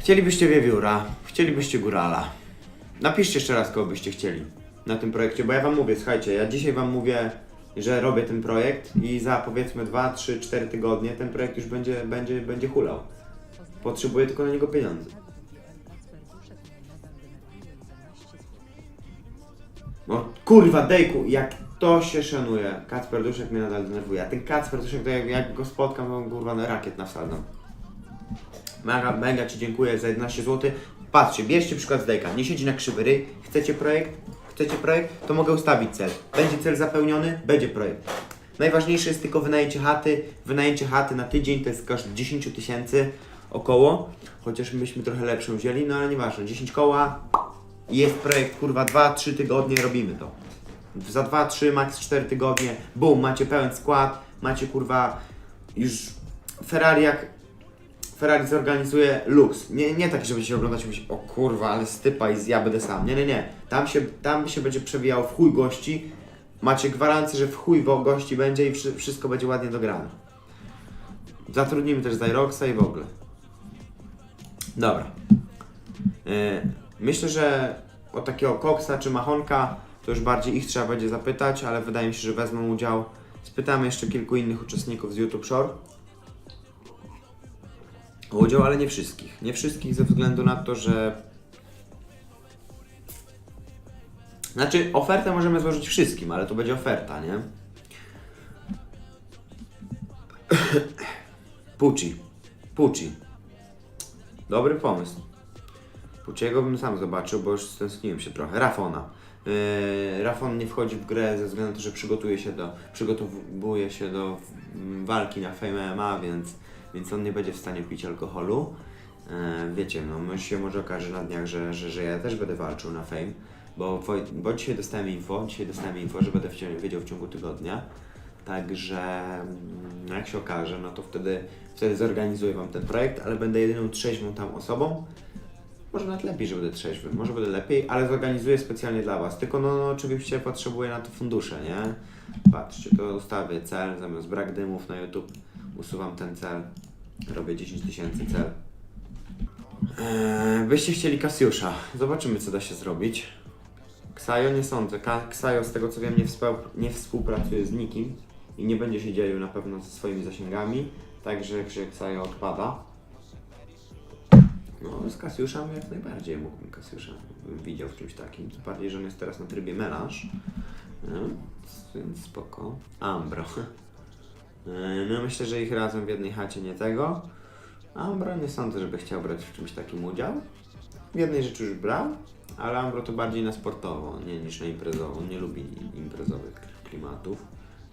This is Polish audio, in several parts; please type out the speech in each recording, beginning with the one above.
Chcielibyście wiewióra, chcielibyście górala. Napiszcie jeszcze raz, kogo byście chcieli na tym projekcie, bo ja wam mówię, słuchajcie, ja dzisiaj wam mówię, że robię ten projekt i za powiedzmy 2, 3, 4 tygodnie ten projekt już będzie, będzie, będzie hulał. Potrzebuję tylko na niego pieniądze. No kurwa, Dejku, jak to się szanuje. Kacper Duszek mnie nadal denerwuje. A ten Kacper Duszek, jak, jak go spotkam, to kurwa na rakiet. Mega, mega Ci dziękuję za 11 zł. Patrzcie, bierzcie przykład z Dejka. Nie siedzi na krzywy ryj. Chcecie projekt? Chcecie projekt? To mogę ustawić cel. Będzie cel zapełniony? Będzie projekt. Najważniejsze jest tylko wynajęcie chaty. Wynajęcie chaty na tydzień to jest koszt 10 tysięcy około. Chociaż myśmy trochę lepszą wzięli, no ale nieważne. 10 koła, jest projekt, kurwa, 2-3 tygodnie robimy to. Za 2-3, max 4 tygodnie, bum, macie pełen skład, macie kurwa już Ferrari jak Ferrari zorganizuje luks. Nie, nie tak, żeby się oglądać i mówić, o kurwa, ale stypa i ja będę sam. Nie, nie, nie. Tam się, tam się będzie przewijało w chuj gości. Macie gwarancję, że w chuj gości będzie i wszy- wszystko będzie ładnie dograne. Zatrudnimy też Zyroxa i w ogóle. Dobra. E, Myślę, że o takiego koksa czy machonka to już bardziej ich trzeba będzie zapytać, ale wydaje mi się, że wezmą udział. Spytamy jeszcze kilku innych uczestników z YouTube Shore udział, ale nie wszystkich. Nie wszystkich ze względu na to, że. Znaczy, ofertę możemy złożyć wszystkim, ale to będzie oferta, nie? Pucci. Pucci. Dobry pomysł. Pucciego bym sam zobaczył, bo już stęskniłem się trochę. Rafona. Yy, Rafon nie wchodzi w grę ze względu na to, że przygotuje się do, przygotowuje się do walki na Fame MMA, więc, więc on nie będzie w stanie pić alkoholu. Yy, wiecie, no my się może okaże na dniach, że, że, że ja też będę walczył na Fame, bo, bo dzisiaj dostałem info, dzisiaj dostałem info, że będę wiedział w ciągu tygodnia. Także mm, jak się okaże, no to wtedy, wtedy zorganizuję Wam ten projekt, ale będę jedyną trzeźwą tam osobą. Może nawet lepiej, że będę trzeźwy, może będę lepiej, ale zorganizuję specjalnie dla Was. Tylko no, no oczywiście potrzebuję na to fundusze, nie? Patrzcie, to ustawię cel, zamiast brak dymów na YouTube, usuwam ten cel, robię 10 tysięcy cel. Eee, byście chcieli Kasiusza, zobaczymy co da się zrobić. Ksajo nie sądzę, Ksajo z tego co wiem nie, nie współpracuje z nikim i nie będzie się dzielił na pewno ze swoimi zasięgami, także że Ksajo odpada. No, z Kasiuszem jak najbardziej mógłbym Kasiusza widział w czymś takim. Tym bardziej, że on jest teraz na trybie melanż. No, więc spoko. Ambro. E, No myślę, że ich razem w jednej chacie nie tego. Ambro nie sądzę, żeby chciał brać w czymś takim udział. W jednej rzeczy już brał, ale Ambro to bardziej na sportowo, nie niż na imprezowo. On nie lubi imprezowych klimatów.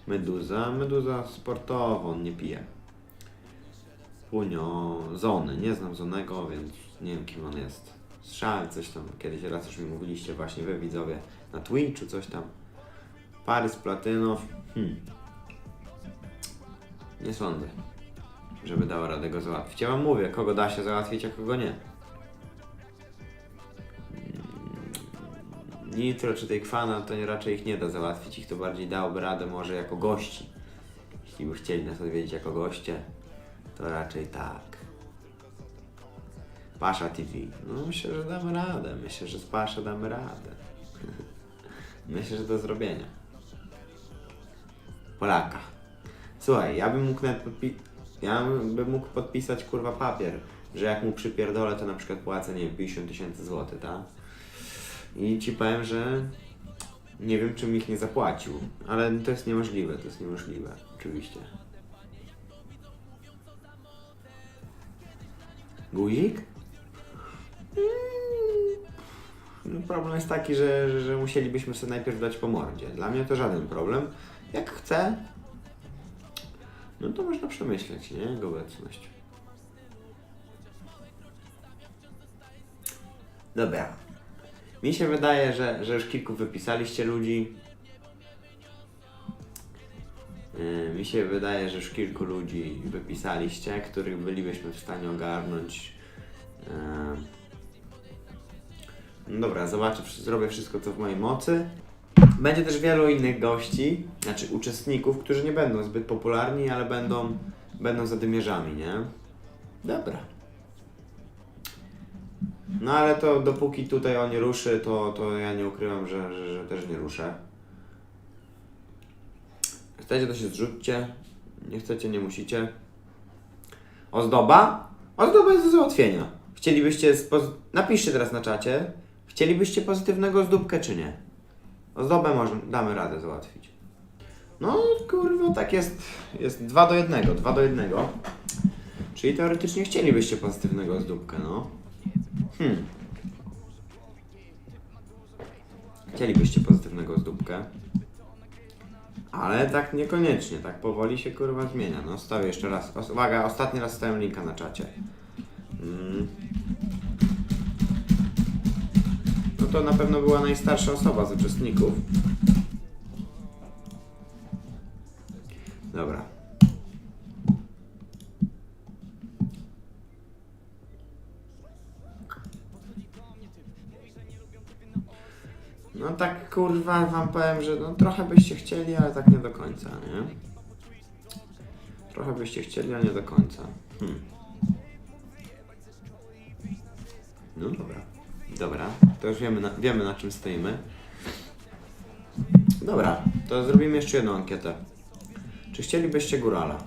Meduza, Meduza sportowo, on nie pije. Punio, Zony. Nie znam Zonego, więc nie wiem kim on jest. Słyszałem coś tam, kiedyś raz już mi mówiliście właśnie wy widzowie na Twitchu coś tam. Parys Platynow. Hmm. Nie sądzę, żeby dała radę go załatwić. Ja wam mówię, kogo da się załatwić, a kogo nie. Mm, Nitro czy tej Kwana to raczej ich nie da załatwić, ich to bardziej dałoby radę może jako gości. Jeśli by chcieli nas odwiedzić jako goście, to raczej tak. Pasza TV. No myślę, że damy radę. Myślę, że z Pasza damy radę. myślę, że do zrobienia. Polaka. Słuchaj, ja bym mógł nawet podpi- ja bym mógł podpisać kurwa papier, że jak mu przypierdolę, to na przykład płacę, nie wiem, 50 tysięcy złotych, tak? I ci powiem, że nie wiem, czym ich nie zapłacił, ale to jest niemożliwe, to jest niemożliwe, oczywiście. Guzik? Mm, No problem jest taki, że, że, że musielibyśmy sobie najpierw dać po mordzie. Dla mnie to żaden problem. Jak chce, no to można przemyśleć, nie? Jego obecność. Dobra. Mi się wydaje, że, że już kilku wypisaliście ludzi. Yy, Mi się wydaje, że już kilku ludzi wypisaliście, których bylibyśmy w stanie ogarnąć. Yy. No dobra, zobaczę, zrobię wszystko, co w mojej mocy. Będzie też wielu innych gości, znaczy uczestników, którzy nie będą zbyt popularni, ale będą, będą zadymierzami, nie? Dobra. No ale to dopóki tutaj on nie ruszy, to, to ja nie ukrywam, że, że, że też nie ruszę. Chcecie, to się zrzućcie. Nie chcecie, nie musicie. Ozdoba? Ozdoba jest do załatwienia. Chcielibyście, napiszcie teraz na czacie, chcielibyście pozytywnego zdóbkę czy nie? Ozdobę może, damy radę załatwić. No kurwa, tak jest, jest 2 do 1, 2 do 1. Czyli teoretycznie chcielibyście pozytywnego zdóbkę, no. Hmm. Chcielibyście pozytywnego zdóbkę. Ale tak niekoniecznie, tak powoli się kurwa zmienia. No stawię jeszcze raz. Uwaga, ostatni raz stawiam linka na czacie. No to na pewno była najstarsza osoba z uczestników. Dobra. No tak kurwa wam powiem, że no trochę byście chcieli, ale tak nie do końca, nie? Trochę byście chcieli, ale nie do końca. Hmm. No dobra. Dobra, to już wiemy na, wiemy na czym stoimy. Dobra, to zrobimy jeszcze jedną ankietę. Czy chcielibyście górala?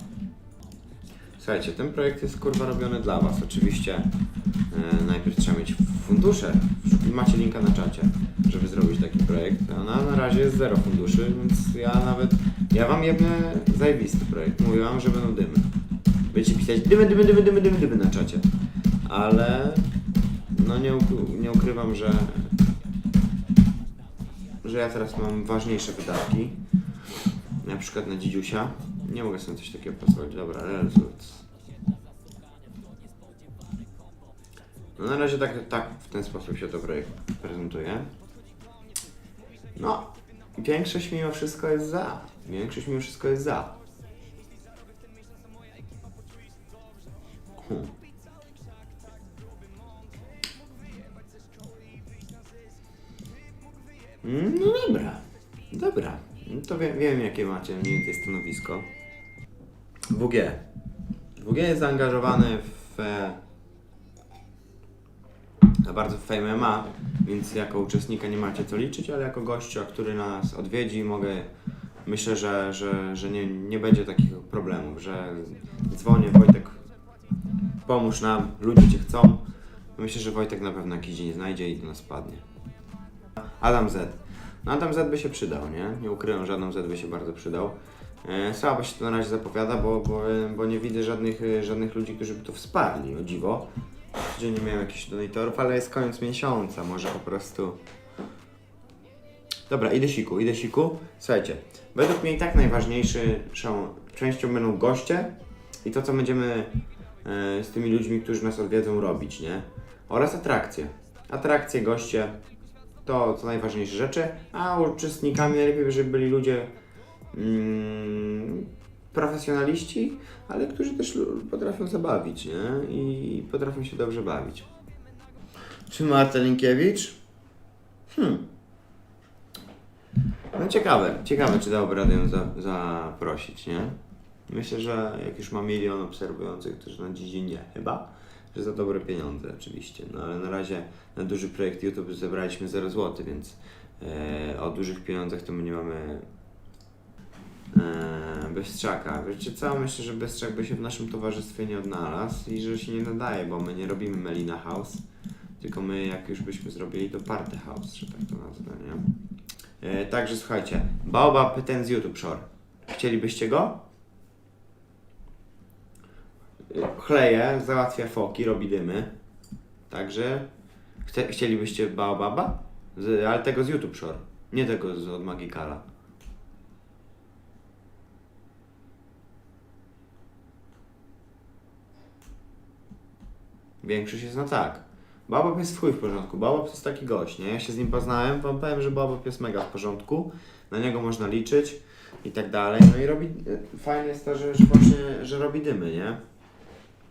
Słuchajcie, ten projekt jest kurwa robiony dla Was. Oczywiście e, najpierw trzeba mieć fundusze. Macie linka na czacie, żeby zrobić taki projekt. A na, na razie jest zero funduszy, więc ja nawet. Ja Wam jebnę zajebisty projekt. Mówię Wam, że będą dymy. Będziecie pisać dymy, dymy, dymy, dymy, dymy, dymy na czacie. Ale no nie, nie ukrywam, że że ja teraz mam ważniejsze wydatki. Na przykład na dzidziusia. Nie mogę sobie coś takiego pozwolić. Dobra, results. No na razie tak, tak w ten sposób się to projekt prezentuje. No, większość mimo wszystko jest za. Większość mimo wszystko jest za. No dobra, dobra. No to wiem, wiem jakie macie mniej więcej stanowisko. WG. WG jest zaangażowany w e, za bardzo Fame MMA, więc jako uczestnika nie macie co liczyć, ale jako gościa, który nas odwiedzi, mogę myślę, że, że, że nie, nie będzie takich problemów, że dzwonię Wojtek, pomóż nam, ludzie cię chcą. Myślę, że Wojtek na pewno jakiś dzień znajdzie i do nas padnie. Adam Z. No Adam Z by się przydał, nie? Nie ukrywam, że Adam Z by się bardzo przydał. E, słabo się to na razie zapowiada, bo, bo, bo nie widzę żadnych, e, żadnych ludzi, którzy by to wsparli, o dziwo. Gdzie nie miałem jakichś donatorów, ale jest koniec miesiąca, może po prostu... Dobra, idę siku, idę siku. Słuchajcie, według mnie i tak najważniejszą częścią będą goście i to, co będziemy e, z tymi ludźmi, którzy nas odwiedzą, robić, nie? Oraz atrakcje. Atrakcje, goście, to co najważniejsze rzeczy, a uczestnikami najlepiej, żeby byli ludzie mm, profesjonaliści, ale którzy też potrafią zabawić, nie? I potrafią się dobrze bawić. Czy Marta Linkiewicz? Hmm. No ciekawe, ciekawe czy dałoby radę ją za, zaprosić, nie? Myślę, że jak już ma milion obserwujących, to że na dziś nie, chyba, że za dobre pieniądze oczywiście. No ale na razie na duży projekt YouTube zebraliśmy 0 zł, więc e, o dużych pieniądzach to my nie mamy e, Bystrzaka. Wiecie co? Myślę, że Bystrzak by się w naszym towarzystwie nie odnalazł i że się nie nadaje, bo my nie robimy Melina House, tylko my jak już byśmy zrobili to Party House, że tak to nazwę, nie? E, także słuchajcie, Baobab ten z YouTube Shore. Chcielibyście go? E, Chleje, załatwia foki, robi dymy. Także chce, chcielibyście Baobaba? Z, ale tego z YouTube Shore, nie tego z od Magikala. Większość jest na tak. Babab jest w chuj w porządku. Babab to jest taki gość, nie? Ja się z nim poznałem, wam powiem, że Babab jest mega w porządku. Na niego można liczyć i tak dalej. No i robi... Fajne jest to, że, że właśnie, że robi dymy, nie?